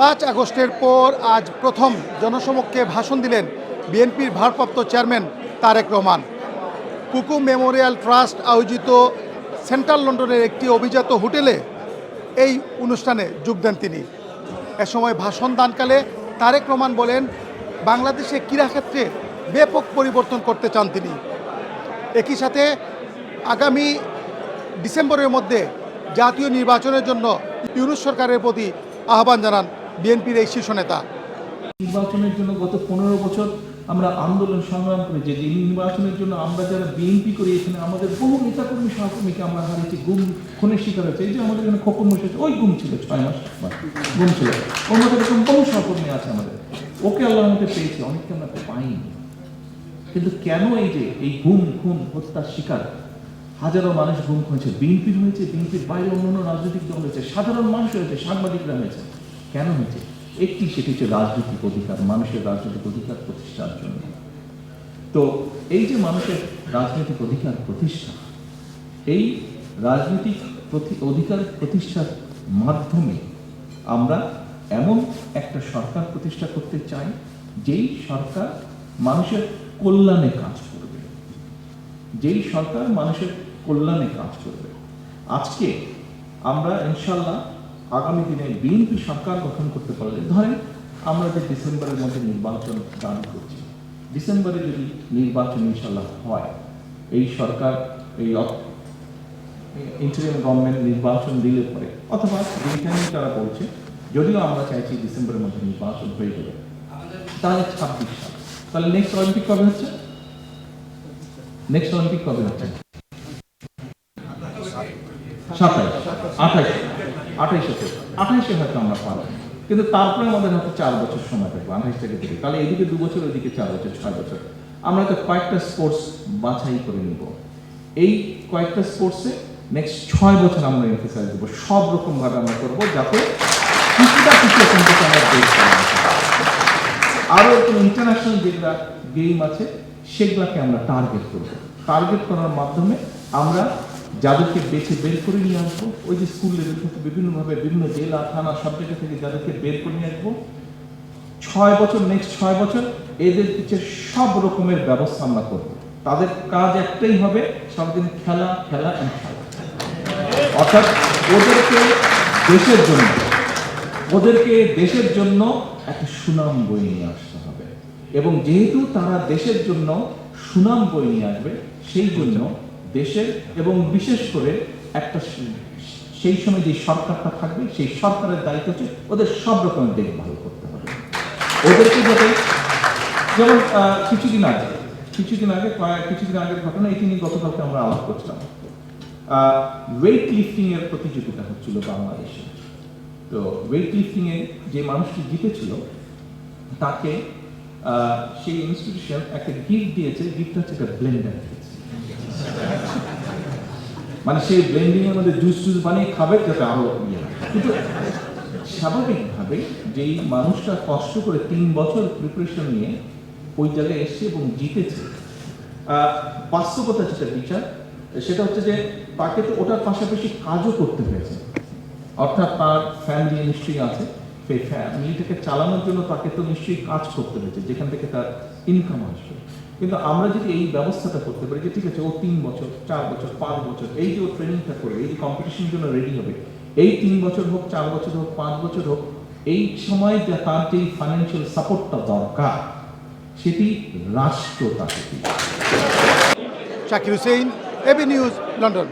পাঁচ আগস্টের পর আজ প্রথম জনসমক্ষে ভাষণ দিলেন বিএনপির ভারপ্রাপ্ত চেয়ারম্যান তারেক রহমান। কুকু মেমোরিয়াল ট্রাস্ট আয়োজিত সেন্ট্রাল লন্ডনের একটি অভিজাত হোটেলে এই অনুষ্ঠানে যোগ দেন তিনি। এ সময় ভাষণ দানকালে তারেক রহমান বলেন, বাংলাদেশে ক্রীড়াক্ষেত্রে ব্যাপক পরিবর্তন করতে চান তিনি। একই সাথে আগামী ডিসেম্বরের মধ্যে জাতীয় নির্বাচনের জন্য ইউনুস সরকারের প্রতি আহ্বান জানান বিএনপির এই শীর্ষ নেতা। নির্বাচনের জন্য গত পনেরো বছর আমরা আন্দোলন সংগ্রাম করে যে নির্বাচনের জন্য আমরা যারা বিএনপি করি, এখানে আমাদের বহু নেতাকর্মী, সহকর্মীকে আমরা হারিয়েছি। গুম, খুনের শিকার হয়েছে। এই যে আমাদের এখানে খোকন বসেছে ওই গুম ছিল, ছয় মাস গুম ছিল। ওর মধ্যে এরকম বহু সহকর্মী আছে আমাদের। ওকে আল্লাহর মধ্যে পেয়েছি, অনেককে আমরা পাইনি। কিন্তু কেন এই যে এই গুম, খুন, হত্যার শিকার? হাজারো মানুষ গুম হয়েছে বিএনপির হয়েছে বিএনপির বাইরে অন্যান্য রাজনৈতিক দল হয়েছে সাধারণ মানুষ হয়েছে সাংবাদিকরা হয়েছে কেন হয়েছে? একটি সেটি হচ্ছে রাজনৈতিক অধিকার, মানুষের রাজনৈতিক অধিকার প্রতিষ্ঠার জন্য। তো এই যে মানুষের রাজনৈতিক অধিকার প্রতিষ্ঠা, এই রাজনৈতিক অধিকার প্রতিষ্ঠার মাধ্যমে আমরা এমন একটা সরকার প্রতিষ্ঠা করতে চাই, যেই সরকার মানুষের কল্যাণে কাজ করবে। যেই সরকার মানুষের কল্যাণে কাজ করবে। আজকে আমরা ইনশাল্লাহ আগামী দিনে বিএনপি সরকার গঠন করতে পারলে, ধরেন আমরা যে ডিসেম্বরের মধ্যে নির্বাচন দাবি করছি, ডিসেম্বরে যদি নির্বাচন ইনশাল্লাহ হয়, এই সরকার, এই ইন্টারিয়াম গভর্নমেন্ট নির্বাচন দিলে পরে, অথবা যেখানে তারা বলছে, যদিও আমরা চাইছি ডিসেম্বরের মধ্যে নির্বাচন হয়ে যাবে তাহলে ছাব্বিশ সাল। তাহলে নেক্সট অলিম্পিক কবে হচ্ছে? নেক্সট অলিম্পিক কবে হচ্ছে? সাতাইশ, আঠাইশ, আঠাইশে আঠাইশে হয়তো আমরা পারব কিন্তু তারপরে আমাদের হয়তো চার বছর সময় থাকবে, আঠাইশ থেকে থেকে তাহলে এদিকে দু বছর ওইদিকে চার বছর, ছয় বছর। আমরা তো কয়েকটা স্পোর্টস বাছাই করে নিব। এই কয়েকটা স্পোর্টসে নেক্সট ছয় বছর আমরা এমফেসাইজ দেবো সব রকম ভাবে আমরা করব যাতে কিছুটা কিছু এখান থেকে আমরা ইন্টারন্যাশনাল যেগুলা গেম আছে, সেগুলাকে আমরা টার্গেট করব। টার্গেট করার মাধ্যমে আমরা যাদেরকে বেছে বের করে নিয়ে আসব, ওই যে স্কুল লেভেল থেকে বিভিন্নভাবে বিভিন্ন জেলা, থানা, সব জায়গা থেকে যাদেরকে বের করে নিয়ে আসব। ছয় বছর নেক্সট ছয় বছর এদের পিছে সব রকমের ব্যবস্থা আমরা করব। তাদের কাজ একটাই হবে সারাদিন খেলা খেলা খেলা। অর্থাৎ ওদেরকে দেশের জন্য, ওদেরকে দেশের জন্য একটা সুনাম বই নিয়ে আসতে হবে। এবং যেহেতু তারা দেশের জন্য সুনাম বই নিয়ে আসবে, সেই জন্য দেশের এবং বিশেষ করে একটা সেই সময় যে সরকারটা থাকবে, সেই সরকারের দায়িত্ব হচ্ছে ওদের সব রকমের দেখভাল করতে হবে। ওদেরকে যাতে, যেমন কিছুদিন আগে কিছুদিন আগে কিছুদিন আগের ঘটনা, এটি নিয়ে গতকালকে আমরা আলাপ করছিলাম। ওয়েট লিফটিং এর প্রতিযোগিতা হচ্ছিল বাংলাদেশে। তো ওয়েট লিফটিং এ যে মানুষটি জিতেছিল, তাকে সেই ইনস্টিটিউশন একটা গিফট দিয়েছে গিফট হচ্ছে একটা ব্লেন্ডার মানে সেই ব্লেন্ডিং এর মধ্যে জুস টুস বানিয়ে খাবে যাতে আরও ইয়ে। কিন্তু স্বাভাবিকভাবে যেই মানুষটা কষ্ট করে তিন বছর প্রিপারেশন নিয়ে ওই জায়গায় এসছে এবং জিতেছে বাস্তবতা যেটা বিচার, সেটা হচ্ছে যে তাকে তো ওটার পাশাপাশি কাজও করতে হয়েছে অর্থাৎ তার ফ্যামিলি নিশ্চয়ই আছে, সেই ফ্যামিলিটাকে চালানোর জন্য তাকে তো নিশ্চয়ই কাজ করতে হয়েছে, যেখান থেকে তার ইনকাম আসবে কিন্তু আমরা যদি এই ব্যবস্থাটা করতে পারি যে ঠিক আছে, ও তিন বছর, চার বছর, পাঁচ বছর, এই যে ও ট্রেনিংটা করে এই যে কম্পিটিশনের জন্য রেডি হবে, এই তিন বছর হোক, চার বছর হোক, পাঁচ বছর হোক, এই সময় যে তার যে ফাইন্যান্সিয়াল সাপোর্টটা দরকার, সেটি রাষ্ট্র তাকে Shakir Hussain AB news, London.